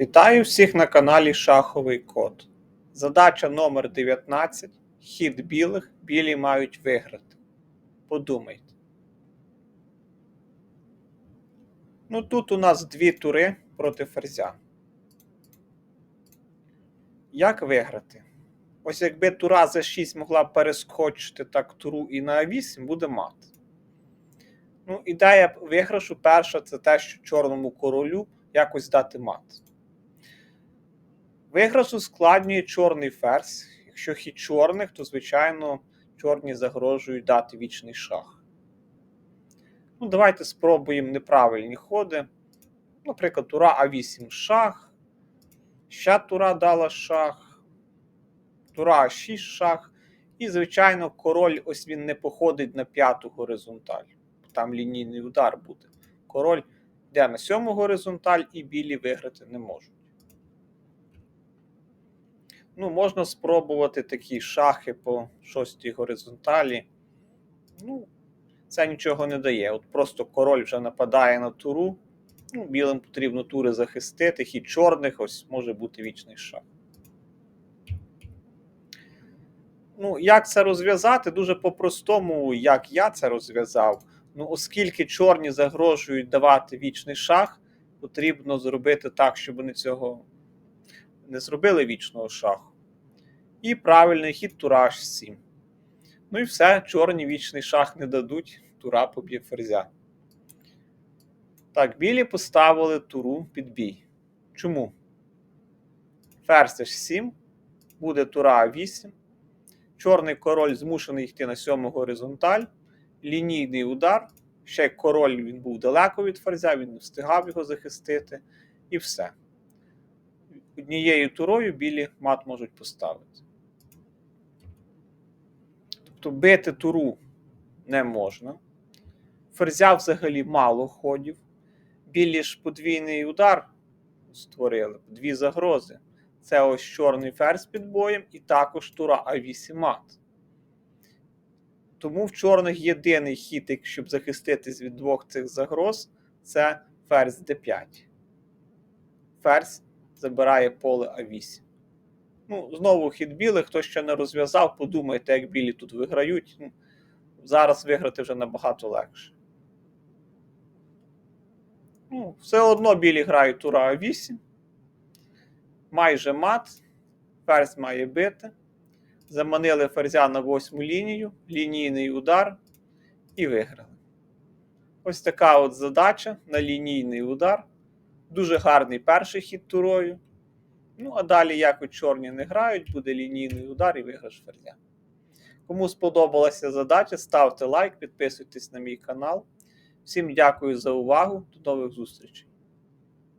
Вітаю всіх на каналі Шаховий Код. Задача номер 19. Хід білих. Білі мають виграти. Подумайте. Ну тут у нас дві тури проти ферзя. Як виграти? Ось якби тура за 6 могла перескочити так туру і на А8, буде мат. Ну, ідея виграшу перша це те, що чорному королю якось дати мат. Виграш ускладнює чорний ферзь. Якщо хід чорних, то, звичайно, чорні загрожують дати вічний шах. Ну, Давайте спробуємо неправильні ходи. Наприклад, тура А8 шах. Ще тура дала шах. Тура А6 шах. І, звичайно, король ось він не походить на п'яту горизонталь. Там лінійний удар буде. Король йде на сьому горизонталь, і білі виграти не можуть. Ну, можна спробувати такі шахи по шостій горизонталі. Ну, це нічого не дає. От просто король вже нападає на туру. Ну, білим потрібно тури захистити, хід чорних, ось може бути вічний шах. Ну, як це розв'язати? Дуже по-простому, як я це розв'язав. Ну, оскільки чорні загрожують давати вічний шах, потрібно зробити так, щоб вони цього не зробили вічного шаху. І правильний хід тура H7. Ну і все, чорні вічний шах не дадуть, тура поб'є ферзя. Так, білі поставили туру під бій. Чому? Ферзь H7, буде тура А8. Чорний король змушений йти на сьому горизонталь. Лінійний удар. Ще король він був далеко від ферзя, він не встигав його захистити. І все. Однією турою білі мат можуть поставити. Тобто бити туру не можна. Ферзя взагалі мало ходів. Білі ж подвійний удар створили, дві загрози. Це ось чорний ферзь під боєм і також тура А8 мат. Тому в чорних єдиний хід, щоб захиститись від двох цих загроз, це ферзь d5. Ферзь забирає поле А8. Ну, знову хід білих, хто ще не розв'язав, подумайте, як білі тут виграють. Ну, Зараз виграти вже набагато легше. Ну, Все одно білі грають тура А8. Майже мат. Ферзь має бити. Заманили ферзя на восьму лінію, лінійний удар і виграли. Ось така от задача на лінійний удар. Дуже гарний перший хід турою. Ну, а далі, як у чорні не грають, буде лінійний удар і виграш ферзя. Кому сподобалася задача, ставте лайк, підписуйтесь на мій канал. Всім дякую за увагу. До нових зустрічей!